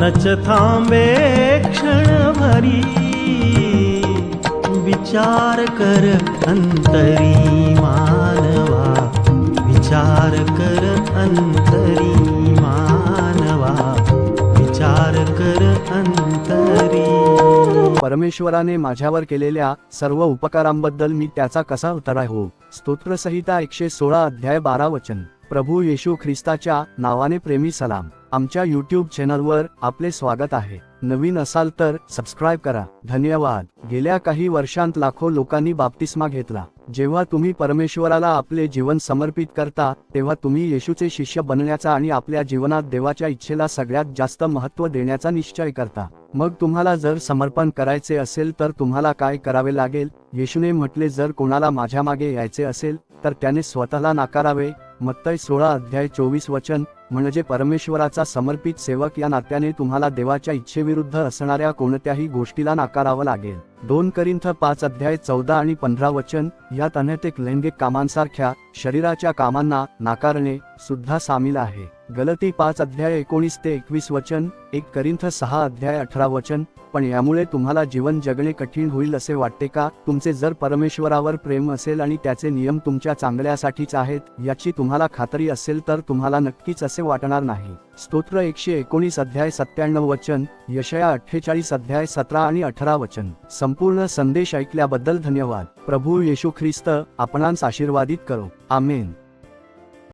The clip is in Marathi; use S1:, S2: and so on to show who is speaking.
S1: नच थांबे क्षणभरी. विचार कर अंतरी मानवा. विचार कर अंतरी मानवा. विचार कर अंतरी.
S2: परमेश्वराने माझ्यावर केलेल्या सर्व उपकारांबद्दल मी त्याचा कसा उतराय हो स्तोत्रसहिता एकशे सोळा अध्याय बारा वचन. प्रभू येशू ख्रिस्ताच्या नावाने प्रेमी सलाम. आमच्या यूट्यूब चॅनलवर आपले स्वागत आहे. नवीन असाल तर सबस्क्राईब करा. धन्यवाद. गेल्या काही वर्षांत लाखो लोकांनी बाप्तिस्मा घेतला. जेव्हा तुम्ही परमेश्वराला आपले जीवन समर्पित करता तेव्हा तुम्ही येशूचे शिष्य बनण्याचा आणि आपल्या जीवनात देवाच्या इच्छेला सगळ्यात जास्त महत्त्व देण्याचा निश्चय करता. मग तुम्हाला जर समर्पण करायचे असेल तर तुम्हाला काय करावे लागेल? येशूने म्हटले जर कोणाला माझ्या मागे यायचे असेल तर त्याने स्वतःला नाकारावे मत्तय सोळा अध्याय चोवीस वचन म्हणजे परमेश्वराचा समर्पित सेवक या नात्याने तुम्हाला देवाच्या इच्छेविरुद्ध असणाऱ्या कोणत्याही गोष्टीला नाकारावं लागेल. दोन करिंथ पाच अध्याय चौदा आणि पंधरा वचन यात अनैतिक लैंगिक कामांसारख्या शरीराच्या कामांना नाकारणे सुद्धा सामील आहे. गलती पाच अध्याय एकोणीस ते एकवीस वचन एक करिंथ सहा अध्याय अठरा वचन पण यामुळे तुम्हाला जीवन जगणे कठीण होईल असे वाटते का? तुमचे जर परमेश्वरावर प्रेम असेल आणि त्याचे नियम तुमच्या चांगल्यासाठीच आहेत याची तुम्हाला खात्री असेल तर तुम्हाला नक्कीच असे वाटणार नाही. स्तोत्र एकशे एकोणीस अध्याय सत्त्याण्णव वचन यशया अठ्ठेचाळीस अध्याय सतरा आणि अठरा वचन. संपूर्ण संदेश ऐकल्याबद्दल धन्यवाद. प्रभू येशू ख्रिस्त आपणांस आशीर्वादित करो. आमेन.